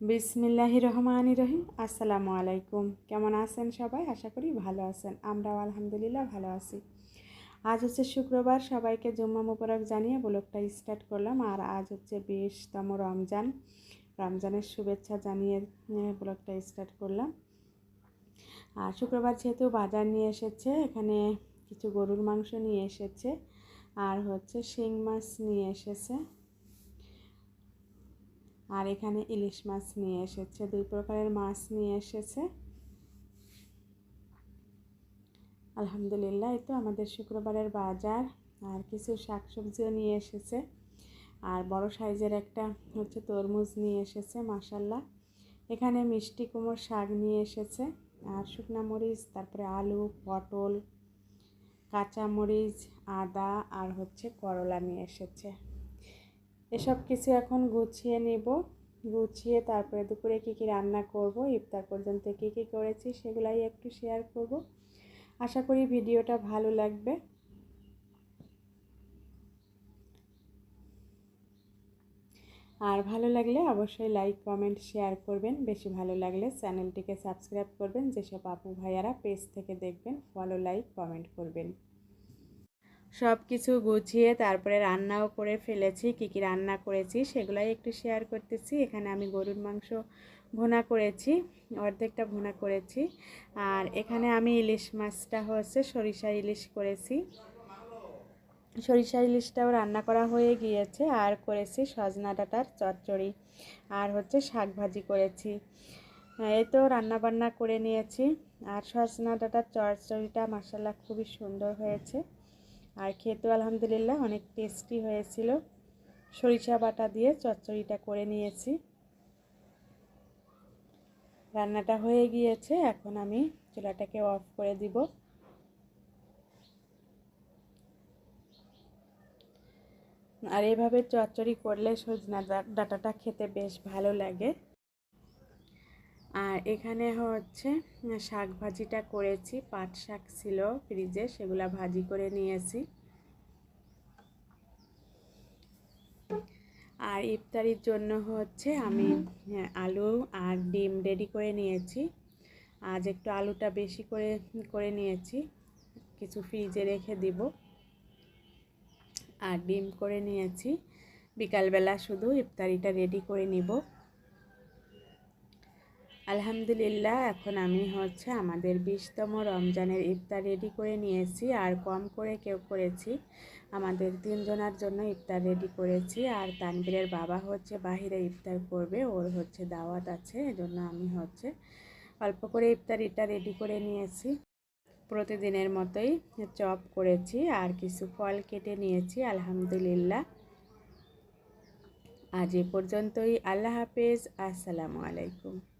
বিসমিল্লাহি রহমান রহিম। আসসালামু আলাইকুম। কেমন আছেন সবাই? আশা করি ভালো আছেন। আমরাও আলহামদুলিল্লাহ ভালো আছি। আজ হচ্ছে শুক্রবার। সবাইকে জুম্মা মুবারক জানিয়ে ব্লগটা স্টার্ট করলাম। আর আজ হচ্ছে বিশতম রমজান। রমজানের শুভেচ্ছা জানিয়ে ব্লগটা স্টার্ট করলাম। আর শুক্রবার যেহেতু বাজার নিয়ে এসেছে, এখানে কিছু গরুর মাংস নিয়ে এসেছে। আর হচ্ছে শিং মাছ নিয়ে এসেছে। আর এখানে ইলিশ মাছ নিয়ে এসেছে, দুই প্রকারের মাছ নিয়ে এসেছে। আলহামদুলিল্লাহ, এই তো আমাদের শুক্রবারের বাজার, আর কিছু শাকসবজিও নিয়ে এসেছে। আর বড় সাইজের একটা হচ্ছে তরমুজ নিয়ে এসেছে মাসাল্লাহ এখানে মিষ্টি কুমড়োর শাক নিয়ে এসেছে, আর শুকনা মরিচ, তারপরে আলু, পটল কাঁচামরিচ আদা, আর হচ্ছে করলা নিয়ে এসেছে। এসব কিছু এখন গুছিয়ে নিব। গুছিয়ে তারপরে দুপুরে কী কী রান্না করব, ইফতার পর্যন্ত কী কী করেছি সেগুলাই একটু শেয়ার করব। আশা করি ভিডিওটা ভালো লাগবে। আর ভালো লাগলে অবশ্যই লাইক কমেন্ট শেয়ার করবেন। বেশি ভালো লাগলে চ্যানেলটিকে সাবস্ক্রাইব করবেন। যেসব আপু ভাইয়ারা পেজ থেকে দেখবেন ফলো লাইক কমেন্ট করবেন। সব কিছু গুছিয়ে তারপরে রান্নাও করে ফেলেছি, কী কী রান্না করেছি সেগুলাই একটু শেয়ার করতেছি। এখানে আমি গরুর মাংস ভুনা করেছি, অর্ধেকটা ভুনা করেছি। আর এখানে আমি ইলিশ মাছটা হচ্ছে সরিষা ইলিশ করেছি। সরিষা ইলিশটাও রান্না করা হয়ে গিয়েছে, আর করেছি সজনা ডাটার চচ্চড়ি, আর হচ্ছে শাক ভাজি করেছি। এই তো রান্না বান্না করে নিয়েছি, আর সজনা ডাটার চচ্চড়িটা মাসাল্লাহ খুবই সুন্দর হয়েছে। আর খেতেও আলহামদুলিল্লাহ অনেক টেস্টি হয়েছিল। সরিষা বাটা দিয়ে চচ্চড়িটা করে নিয়েছি। রান্নাটা হয়ে গিয়েছে, এখন আমি চুলাটাকে অফ করে দিব। আর এভাবে চচ্চড়ি করলে সজনা ডাটাটা খেতে বেশ ভালো লাগে। আর এখানে হচ্ছে শাক ভাজিটা করেছি, পাট শাক ছিল ফ্রিজে, সেগুলা ভাজি করে নিয়েছি। আর ইফতারির জন্য হচ্ছে আমি আলু আর ডিম রেডি করে নিয়েছি। আজ একটু আলুটা বেশি করে করে নিয়েছি, কিছু ফ্রিজে রেখে দিব। আর ডিম করে নিয়েছি। বিকালবেলা শুধু ইফতারিটা রেডি করে নিব। আলহামদুলিল্লাহ, এখন আমি হচ্ছে আমাদের বিশতম রমজানের ইফতার রেডি করে নিয়েছি। আর কম করে কেউ করেছি। আমাদের তিনজনের জন্য ইফতার রেডি করেছি। আর তানবীরের বাবা হচ্ছে বাহিরে ইফতার করবে। ওর হচ্ছে দাওয়াত আছে। এজন্য আমি হচ্ছে অল্প করে ইফতারিটা রেডি করে নিয়েছি। প্রতিদিনের মতোই চপ করেছি। আর কিছু ফল কেটে নিয়েছি। আলহামদুলিল্লাহ। আজ এ পর্যন্তই। আল্লাহ হাফেজ। আসসালামু আলাইকুম।